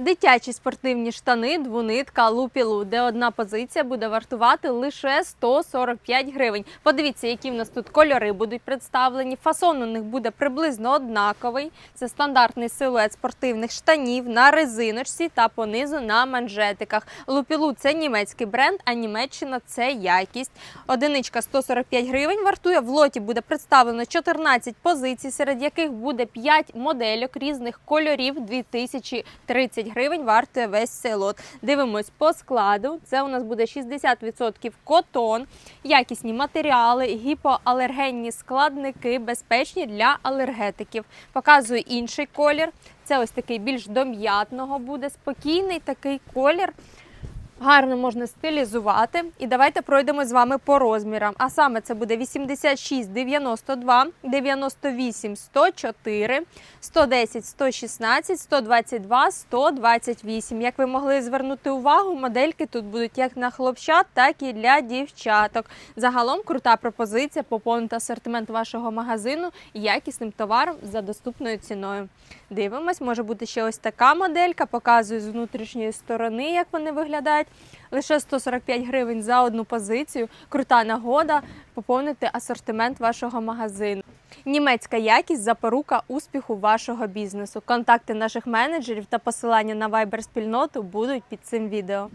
Дитячі спортивні штани, двунитка, лупілу, де одна позиція буде вартувати лише 145 гривень. Подивіться, які в нас тут кольори будуть представлені. Фасон у них буде приблизно однаковий. Це стандартний силует спортивних штанів на резиночці та понизу на манжетиках. Лупілу це німецький бренд, а Німеччина це якість. Одиничка 145 гривень вартує. В лоті буде представлено 14 позицій, серед яких буде 5 модельок різних кольорів 2030 гривень вартує весь цей лот. Дивимось по складу. Це у нас буде 60% котон, якісні матеріали, гіпоалергенні складники, безпечні для алергетиків. Показую інший колір. Це ось такий більш дом'ятного буде спокійний такий колір. Гарно можна стилізувати. І давайте пройдемо з вами по розмірам. А саме це буде 86, 92, 98, 104, 110, 116, 122, 128. Як ви могли звернути увагу, модельки тут будуть як на хлопчат, так і для дівчаток. Загалом крута пропозиція поповнити асортимент вашого магазину якісним товаром за доступною ціною. Дивимось, може бути ще ось така моделька. Показую з внутрішньої сторони, як вони виглядають. Лише 145 гривень за одну позицію. Крута нагода поповнити асортимент вашого магазину. Німецька якість запорука успіху вашого бізнесу. Контакти наших менеджерів та посилання на Viber спільноту будуть під цим відео.